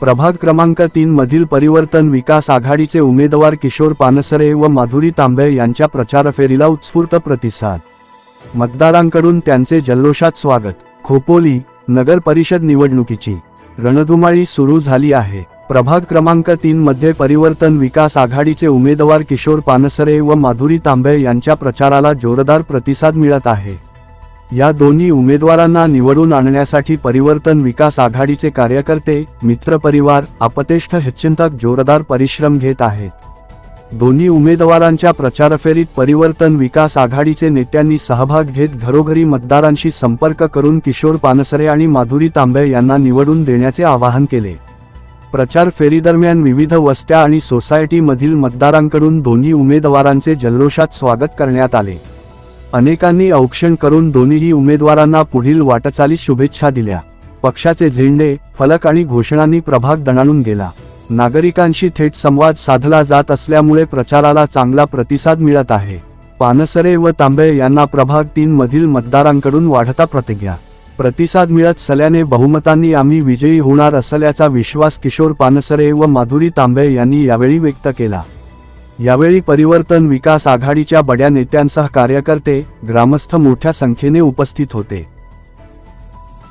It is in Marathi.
प्रभाग क्रमांक तीन मधील परिवर्तन विकास आघाडीचे उमेदवार किशोर पानसरे व माधुरी तांबे यांच्या प्रचार फेरीला उत्स्फूर्त प्रतिसाद. मतदारांकडून त्यांचे जल्लोषात स्वागत. खोपोली नगर परिषद निवडणुकीची रणधुमाळी सुरू झाली आहे. प्रभाग क्रमांक तीन मध्ये परिवर्तन विकास आघाडीचे उमेदवार किशोर पानसरे व माधुरी तांबे यांच्या प्रचाराला जोरदार प्रतिसाद मिळत आहे. या दोन्ही उमेदवारांना निवडून आणण्यासाठी परिवर्तन विकास आघाडीचे कार्यकर्ते मित्रपरिवार अपतेष्ट हिच्चिंतक जोरदार परिश्रम घेत आहेत. दोन्ही उमेदवारांच्या प्रचारफेरीत परिवर्तन विकास आघाडीचे नेत्यांनी सहभाग घेत घरोघरी मतदारांशी संपर्क करून किशोर पानसरे आणि माधुरी तांबे यांना निवडून देण्याचे आवाहन केले. प्रचार फेरीदरम्यान विविध वस्त्या आणि सोसायटीमधील मतदारांकडून दोन्ही उमेदवारांचे जल्लोषात स्वागत करण्यात आले. अनेकांनी औक्षण करून दोन्हीही उमेदवारांना पुढील वाटचाली शुभेच्छा दिल्या. पक्षाचे झेंडे फलक आणि घोषणांनी प्रभाग दणाणून गेला. नागरिकांशी थेट संवाद साधला जात असल्यामुळे प्रचाराला चांगला प्रतिसाद मिळत आहे. पानसरे व तांबे यांना प्रभाग तीन मधील मतदारांकडून वाढता प्रतिज्ञा. प्रतिसाद मिळत सल्याने बहुमतांनी आम्ही विजयी होणार असल्याचा विश्वास किशोर पानसरे व माधुरी तांबे यांनी यावेळी व्यक्त केला. यावेळी परिवर्तन विकास आघाडीच्या बड्या नेत्यांसह कार्यकर्ते ग्रामस्थ मोठ्या संख्येने उपस्थित होते.